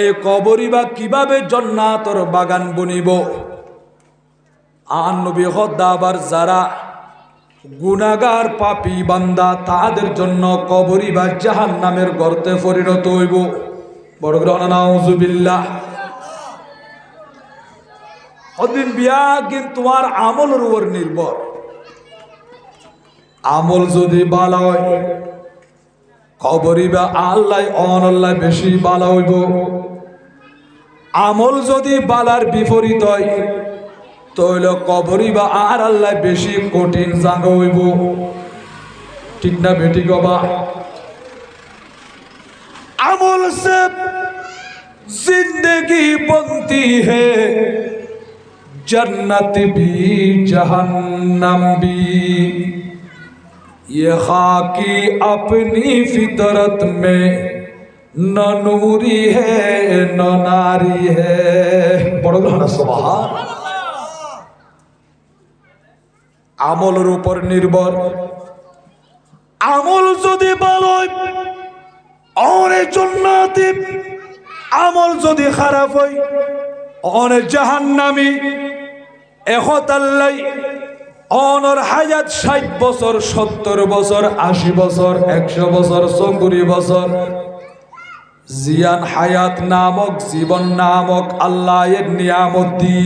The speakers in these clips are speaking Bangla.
এই কবরই বা কীভাবে জন্নাতর বাগান বনিব? আর নবী হদ্দাবার যারা গুনাগার পাপি বান্দা তাদের জন্য কবরই বা জাহান নামের গর্তে পরিণত হইব। বড় গ্রহণাউজুবিল্লাহ ওদিন বিয়া কিন্তু তোমার আমলের উপর নির্ভর। আমল যদি বালা হয়, কবরই বা আল্লাহ অনল্লাহ বেশি বালা হইব। আমল যদি বালার বিপরীত হয় তৈল কবরই বা আর আল্লাহ বেশি কঠিন জাঙ্গ হইব ঠিক না বেটি গবা আমল সে जिंदगी बनती है जन्नत भी जहन्नम भी ये खाकी अपनी फितरत में নূরি হে নারী হে। বড় ঘনা সভা আমলের উপর নির্ভর। আমল যদি ভালো অনেক জন্নাতি। আমল যদি খারাপ হয় অনেক জাহান্নামি। একতাল্লাই অনর হায়াত ষাট বছর, সত্তর বছর, আশি বছর, একশো বছর চঙ্গুরি বছর জিয়ান হায়াত নামক, জীবন নামক আল্লাহ এর নিয়ামতি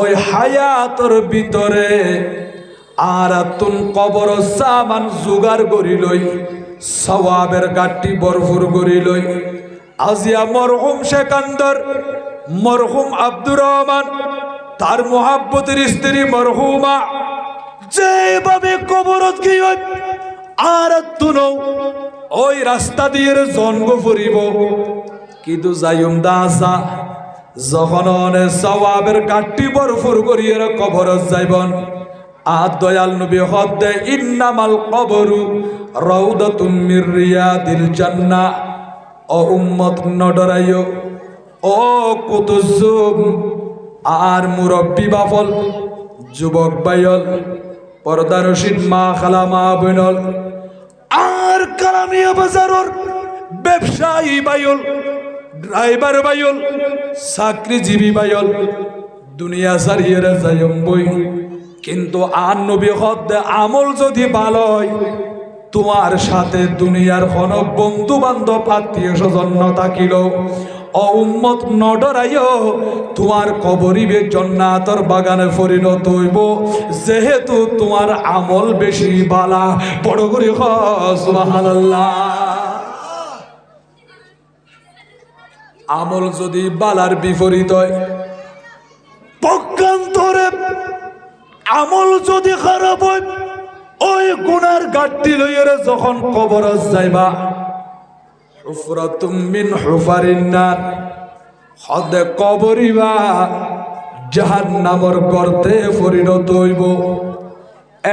ওই হায়াতর ভিতরে আর তুন কবর সামান জোগাড় করি লই, সওয়াবের গাঠটি বরফুর করি লই। আজিয়া মরহুম শেকান্দর মরহুম আব্দুর রহমান, তার মোহাব্বতের স্ত্রী মরহুমা। যেভাবে কবরত কি আর তুনো ওই রাস্তা দিয়ে জন্ম ফুরিব। কিন্তু যাইম দাসা যখন অনে সওয়াবের কাঠটি বরফুর করিয়ে কবরত যাইবন। আর দয়াল নবী হদ্দে ইন্নামাল কবরু রৌদাতুম মির রিয়াদিল জান্নাহ ও উম্মত নডরাইও, ও কুতুজুম আর মুরব্বী বাফল, যুবক বাইল পর্দা রশিদ মা খালা মা বইনল কালামিয়া বাজারর ব্যবসায়ী বাইল ড্রাইভার বাইল চাকরিজীবী বাইল দুনিয়া সারিয়ে যাইম বই কিন্তু আর নবী হদ আমল যদি ভালো হয়, তোমার সাথে দুনিয়ার হন বন্ধু বান্ধব আত্মীয় স্বজন থাকিল অউম্মত নডরাইও, তোমার কবরিবে জন্নাতর বাগানে পরিণত হইব। যেহেতু তোমার আমল বেশি বালা, বড় করে আমল যদি বালার বিপরীত হয়, পক্ষান্তরে আমল যদি খারাপ হয়, ওই গুনার গাঠটি লইয়ের যখন কবর যাইবা হুফরাতুম মিন হুফারিন নার। হদে কবরিবা জাহান্নামর গর্তে পরিণত হইব।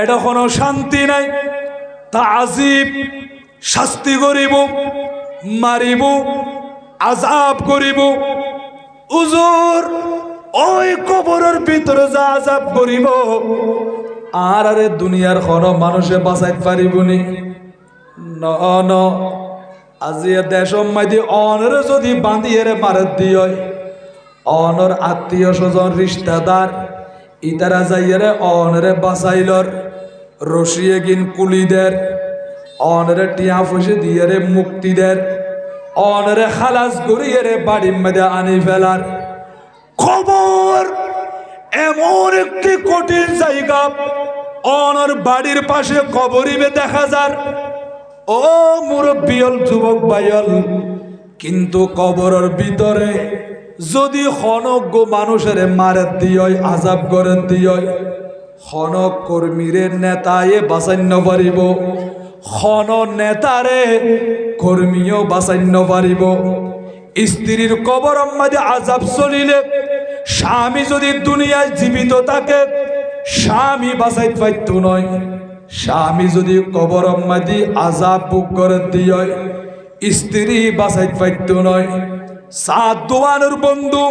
এটা কোনো শান্তি নাই, তা আজিব শাস্তি করিব, মারিব আজাব করিব। উজুর ওই কবরের ভিতরে যা আজাব করিব, আর আরে দুনিয়ার কোনো মানুষে বাঁচাইতে পারিবনি ন। আজি দেশ মাইদি অনরে যদি বাঁধিয়ে মারে দিয় অনর আত্মীয় স্বজন রিস্তাদার ইতারা যাইয়ারে অনরে বাঁচাইলর, রশিয়ে গিন কুলিদের, অনরে টিয়া ফুসে দিয়ে রে মুক্তি দের অনরে খালাস গড়িয়ে রে বাড়ির মেদে আনি ফেলার। খবর, এমন একটি কঠিন জায়গা, অনর বাড়ির পাশে কবরিবে দেখা যার। ও মুরব্বিয়ল যুবক বাইল কিন্তু কবরের ভিতরে যদি হনজ্ঞ মানুষের মারে দিয় আজাব করে দিয় হনক কর্মীরে নেতায়ে বাঁচান্য পারিব, হন নেতারে কর্মীও বাঁচান্য পারিব। স্ত্রীর কবর মাঝে আজাব চলিলে স্বামী যদি দুনিয়ায় জীবিত থাকে, স্বামী বাঁচাইতে পাইত নয়। স্বামী যদি কবর মাদি আজাব বুক করে দিয়ে স্ত্রী বাঁচাইতে পাইত নয়। সাত দোয়ানের বন্ধু,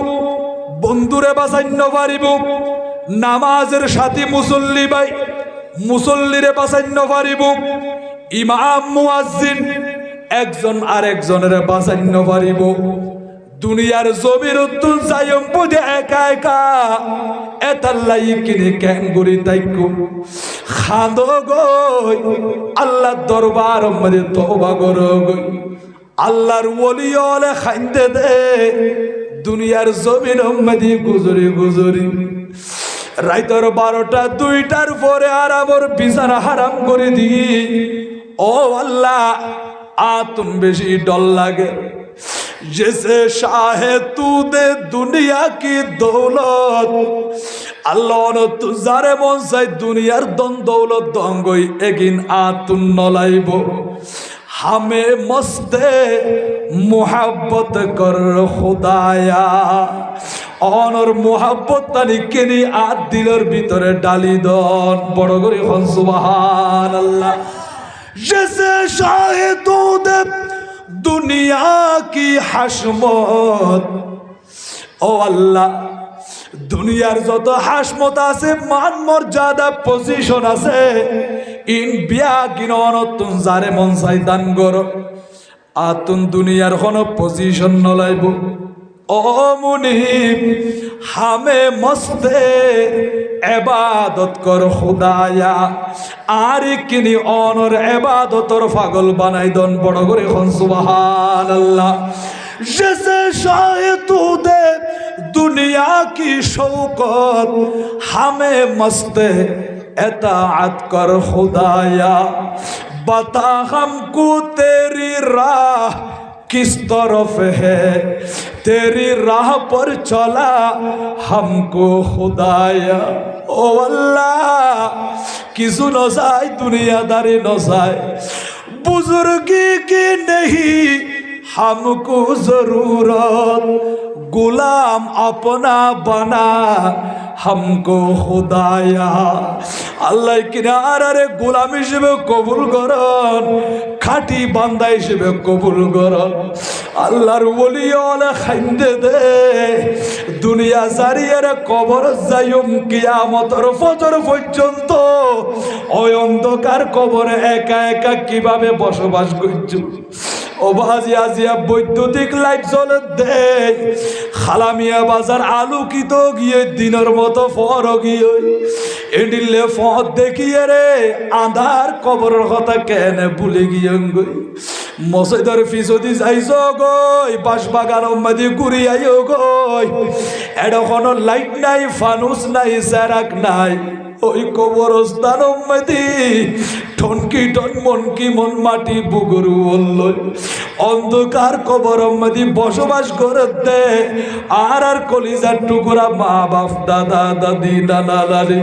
বন্ধুরে বাঁচাইন্য পারিব। নামাজের সাথী মুসল্লি ভাই মুসল্লিরে বাঁচাইন্য পারিব। ইমাম, মুয়াজ্জিন, একজন আরেকজনের বাঁচাইন্য পারিব। দুনিয়ার জমির উত্তুল যাইম বুঝে একা একা এতাল্লাই কিনে গড়ি তাইকু। খাঁদ গই আল্লাহ দরবার মধ্যে তবা করো গই আল্লাহর ওলিয়লে খাইন্দে দে। দুনিয়ার জমিন মধ্যে গুজরি গুজরি। রাইতর বারোটা দুইটার পরে আর আবার বিছানা হারাম করে দি ও আল্লাহ আ তুম বেশি ডল লাগে। যেসে শাহে তুদে দুনিয়া কি দৌলত। আল্লাহ মন দন দৌলত এগিন নলাইব। হামে মস্তে কর হোদায়া অনর মোহাব্বত তানি কেনি আত দিলর ভিতরে ডালি দন। বড় করে হনসুবাহান আল্লাহ দুনিয়া কি হাসমত? ও আল্লাহ দুনিয়ার যত হাসমত আছে, মান মর্যাদা পজিশন আছে। ইন বিয়া কিনো অনতুন যারে মন চাই দান কর। আতুন দুনিয়ার কোন পজিশন নলাইব। অমুনিম হামে মস্তে এবাদত কর খুদায়া। আর কিনি অনর এবাদতর ফাগল বানাই দন বড় করে খন সুবাহান আল্লাহ জেসে শাহে তু দে दुनिया की शौकत हमें मस्त एतात कर खुदाया बता हमको तेरी राह किस तरफ है तेरी राह पर चला हमको खुदाया ओ अल्लाह किसु नसाई दुनियादारी नसाई बुजुर्गी की नहीं हमको जरूरत गुलाम अपना बना हमको खुदाया আল্লাহ কিনারে গোলাম হিসেবে কবুল করন খাটি বান্দা হিসেবে কবুল করন আল্লাহর ওলি ওলা খাইন্দে দে দুনিয়া জারিয়ার কবর যাইম কিয়ামতর ফজর পর্যন্ত ওই অন্ধকার কবরে একা একা কিভাবে বসবাস করছো ও বাজি আজিয়া বৈদ্যুতিক লাইট জ্বলে দে খালামিয়া বাজার আলোকিত গিয়ে দিনের মতো ফর গিয়ে এডিলে ফত দেখিয়ে রে আধার কবরের কথা কেন ভুলে গিয়ে গই। মসজিদের ফিসদি যাইছ গই বাস বাগান মাদি ঘুরি আইও গই। এডখন লাইট নাই, ফানুস নাই, স্যারাক নাই। ওই কবরস্থান মাদি ঠনকি টন মনকি মন মাটি বুগুরু বলল অন্ধকার কবর বসবাস করতে। আর আর কলিজার টুকুরা মা বাপ দাদা, দাদি, নানা দাদি